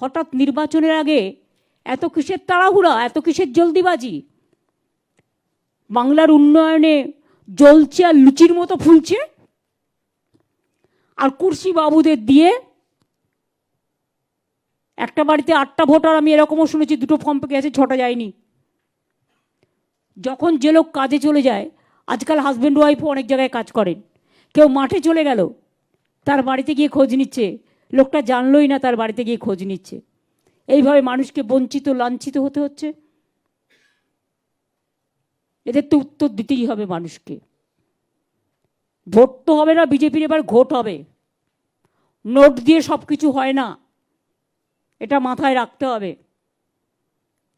হঠাৎ নির্বাচনের আগে এত কিসের তাড়াহুড়া, এত কিসের জলদিবাজি? বাংলার উন্নয়নে জ্বলছে আর লুচির মতো ফুলছে? আর কুর্সি বাবুদের দিয়ে একটা বাড়িতে আটটা ভোটার, আমি এরকমও শুনেছি, দুটো ফর্ম গেছে, ছটা যায়নি। যখন যে লোক কাজে চলে যায়, আজকাল হাজব্যান্ড ওয়াইফও অনেক জায়গায় কাজ করেন। কেউ মাঠে চলে গেল, তার বাড়িতে গিয়ে খোঁজ নিচ্ছে। লোকটা জানলই না তার বাড়িতে গিয়ে খোঁজ নিচ্ছে এইভাবে মানুষকে বঞ্চিত লাঞ্ছিত হতে হচ্ছে এদের তো উত্তর দিতেই হবে মানুষকে ভোট তো হবে না বিজেপির এবার ভোট হবে নোট দিয়ে সব কিছু হয় না এটা মাথায় রাখতে হবে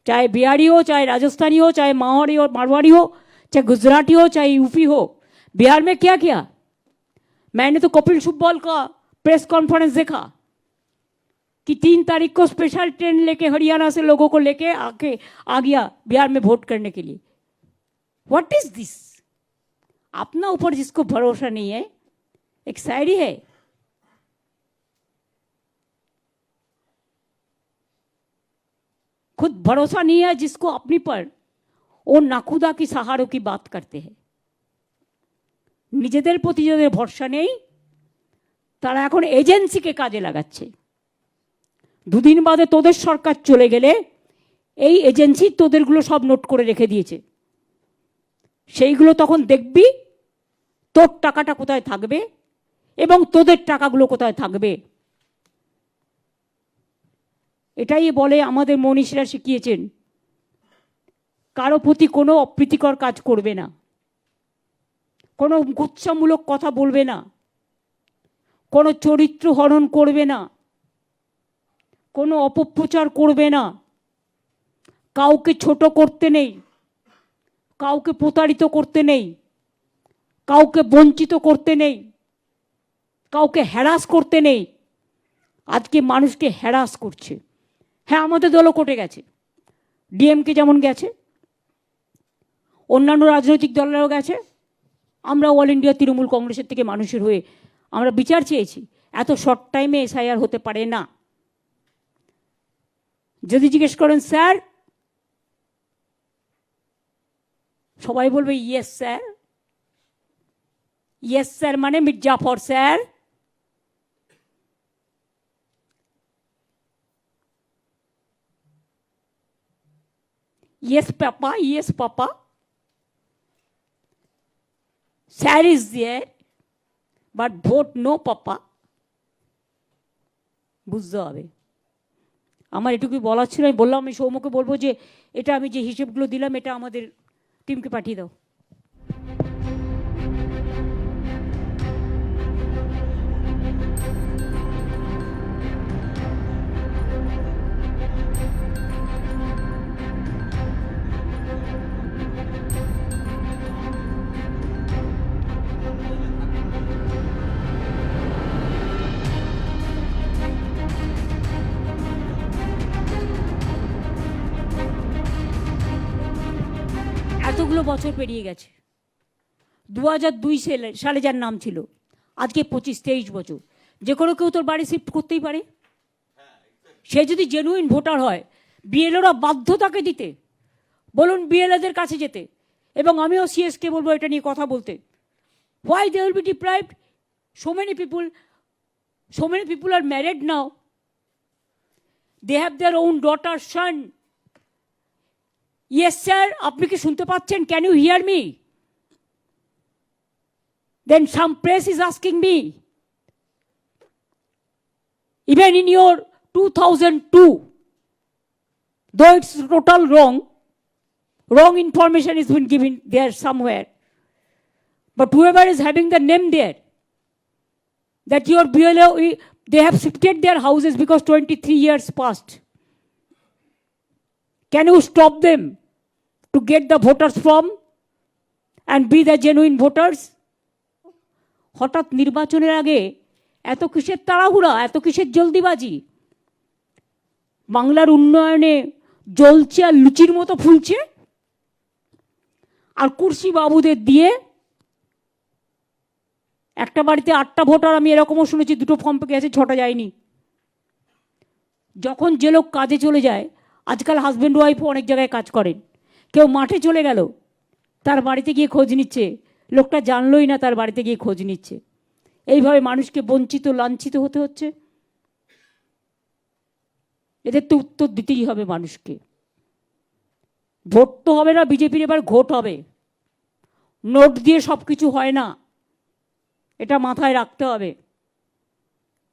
चाहे बिहारी हो चाहे राजस्थानी हो चाहे मारवाड़ी हो मारवाड़ी हो चाहे गुजराती हो चाहे यूपी हो बिहार में क्या किया मैंने तो कपिल सिब्बल का प्रेस कॉन्फ्रेंस देखा कि तीन तारीख को स्पेशल ट्रेन लेके हरियाणा से लोगों को लेके आके आ गया बिहार में वोट करने के लिए व्हाट इज दिस अपना ऊपर जिसको भरोसा नहीं है एक शायरी है खुद भरोसा नहीं है जिसको अपनी पर ও নাকুদা কি সাহারো কি বাত করতে হ্যাঁ নিজেদের প্রতি যাদের ভরসা নেই তারা এখন এজেন্সিকে কাজে লাগাচ্ছে। দুদিন বাদে তোদের সরকার চলে গেলে এই এজেন্সি তোদেরগুলো সব নোট করে রেখে দিয়েছে। সেইগুলো তখন দেখবি তোর টাকাটা কোথায় থাকবে এবং তোদের টাকাগুলো কোথায় থাকবে। এটাই বলে আমাদের মনীষীরা শিখিয়েছেন, কারও প্রতি কোনো অপ্রীতিকর কাজ করবে না, কোনো গুচ্ছামূলক কথা বলবে না। কোনো চরিত্র হরণ করবে না, কোনো অপপ্রচার করবে না, কাউকে ছোট করতে নেই, কাউকে প্রতারিত করতে নেই, কাউকে বঞ্চিত করতে নেই, কাউকে হ্যারাস করতে নেই। আজকে মানুষকে হ্যারাস করছে। হ্যাঁ আমাদের দলও কোটে গেছে। ডিএমকে যেমন গেছে, অন্যান্য রাজনৈতিক দলেরও গেছে। আমরা অল ইন্ডিয়া তৃণমূল কংগ্রেসের থেকে মানুষের হয়ে আমরা বিচার চেয়েছি। এত শর্ট টাইমে এসআইআর হতে পারে না। যদি জিজ্ঞেস করেন স্যার? সবাই বলবে ইয়েস স্যার ইয়েস স্যার মানে Mirjafar sir. Yes, Papa. Yes, Papa. Sir is there, but vote no papa বুঝতে হবে। আমার এটুকুই বলার ছিল, আমি বললাম, আমি সৌম্যকে বলব যে, এটা আমি যে হিসেবগুলো দিলাম, এটা আমাদের টিমকে পাঠিয়ে দাও। এতগুলো বছর পেরিয়ে গেছে। দু হাজার দুই সালে সালে যার নাম ছিল, আজকে পঁচিশ, তেইশ বছর। যে কোনো কেউ তোর বাড়ি শিফট করতেই পারে। সে যদি জেনুইন ভোটার হয় বিএলওরা বাধ্য তাকে দিতে। বলুন বিএলএদের কাছে যেতে। এবং আমিও সিএসকে বলব এটা নিয়ে কথা বলতে। Why they will be deprived so many people so many people are married now they have their own daughter son yes sir আপনি কি শুনতে পাচ্ছেন can you hear me then some press is asking me even in your two thousand two though it's total wrong wrong information is been given there somewhere. But whoever is having the name there, that your BLO, they have shifted their houses because 23 years passed. Can you stop them To get the voters from and be the genuine voters? হঠাৎ নির্বাচনের আগে এত কিসের তাড়াহুড়া, এত কিসের জলদিবাজি? বাংলার উন্নয়নে জ্বলছে আর লুচির মতো ফুলছে? আর কুর্সি বাবুদের দিয়ে একটা বাড়িতে আটটা ভোটার, আমি এরকমও শুনেছি, দুটো ফর্ম পেকে গেছে, ছটা যায়নি। যখন যে লোক কাজে চলে যায়, আজকাল হাজব্যান্ড ওয়াইফও অনেক জায়গায় কাজ করেন। কেউ মাঠে চলে গেল তার বাড়িতে গিয়ে খোঁজ নিচ্ছে লোকটা জানলই না তার বাড়িতে গিয়ে খোঁজ নিচ্ছে এইভাবে মানুষকে বঞ্চিত লাঞ্ছিত হতে হচ্ছে এদের তো উত্তর দিতেই হবে মানুষকে ভোট তো হবে না বিজেপির এবার ভোট হবে নোট দিয়ে সব কিছু হয় না এটা মাথায় রাখতে হবে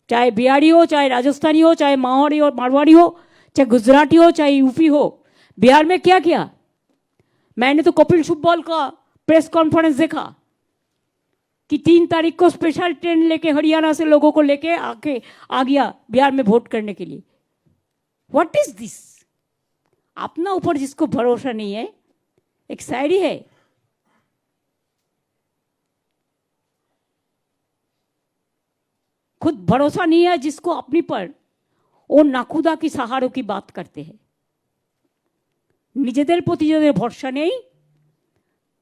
चाहे बिहारी हो चाहे राजस्थानी हो चाहे मारवाड़ी हो मारवाड़ी हो चाहे गुजराती हो चाहे यूपी हो बिहार में क्या किया मैंने तो कपिल सुब्बल का प्रेस कॉन्फ्रेंस देखा कि तीन तारीख को स्पेशल ट्रेन लेके हरियाणा से लोगों को लेके आके आ गया बिहार में वोट करने के लिए। व्हाट इज़ दिस अपना ऊपर जिसको भरोसा नहीं है, एक शायरी है। खुद भरोसा नहीं है जिसको अपनी पर वो नाखुदा की सहारों की बात करते हैं। নিজেদের প্রতি যাদের ভরসা নেই,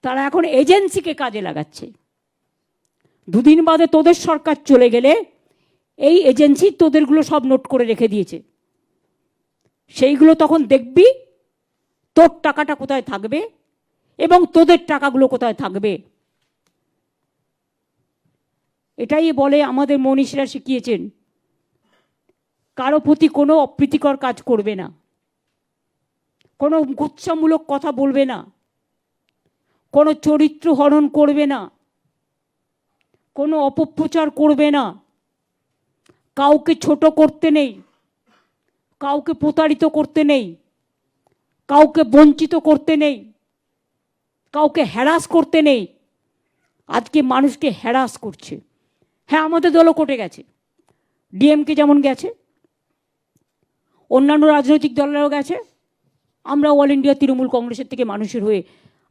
তারা এখন এজেন্সিকে কাজে লাগাচ্ছে। দুদিন বাদে তোদের সরকার চলে গেলে এই এজেন্সি তোদেরগুলো সব নোট করে রেখে দিয়েছে। সেইগুলো তখন দেখবি, তোর টাকাটা কোথায় থাকবে এবং তোদের টাকাগুলো কোথায় থাকবে। এটাই বলে আমাদের মনীষীরা শিখিয়েছেন, কারও প্রতি কোনো অপ্রীতিকর কাজ করবে না। কোনো গুচ্ছামূলক কথা বলবে না। কোনো চরিত্র হরণ করবে না। কোনো অপপ্রচার করবে না। কাউকে ছোট করতে নেই। কাউকে প্রতারিত করতে নেই। কাউকে বঞ্চিত করতে নেই। কাউকে হ্যারাস করতে নেই। আজকে মানুষকে হ্যারাস করছে। হ্যাঁ আমাদের দলও কোটে গেছে। ডিএমকে যেমন গেছে, অন্যান্য রাজনৈতিক দলেরও গেছে। আমরা অল ইন্ডিয়া তৃণমূল কংগ্রেসের থেকে মানুষের হয়ে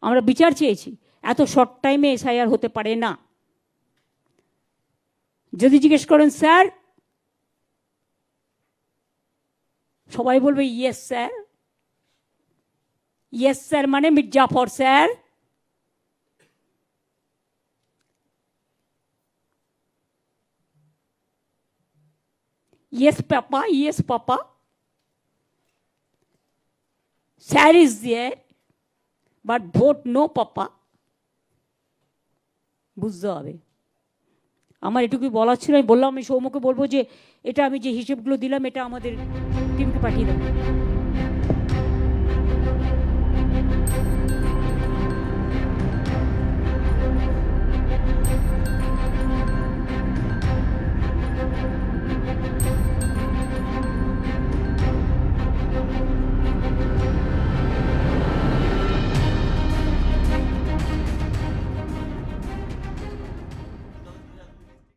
আমরা বিচার চেয়েছি। এত শর্ট টাইমে এসআইআর হতে পারে না। যদি জিজ্ঞেস করেন স্যার? সবাই বলবে ইয়েস স্যার ইয়েস স্যার মানে Mirjafar sir. Yes, Papa, yes, Papa. Sir is there, but vote no, Papa. বুঝতে হবে আমার এটুকুই বলার ছিল আমি বললাম আমি সৌম্যকে বলব যে এটা আমি যে হিসেবগুলো দিলাম এটা আমাদের টিমকে পাঠিয়ে দেবো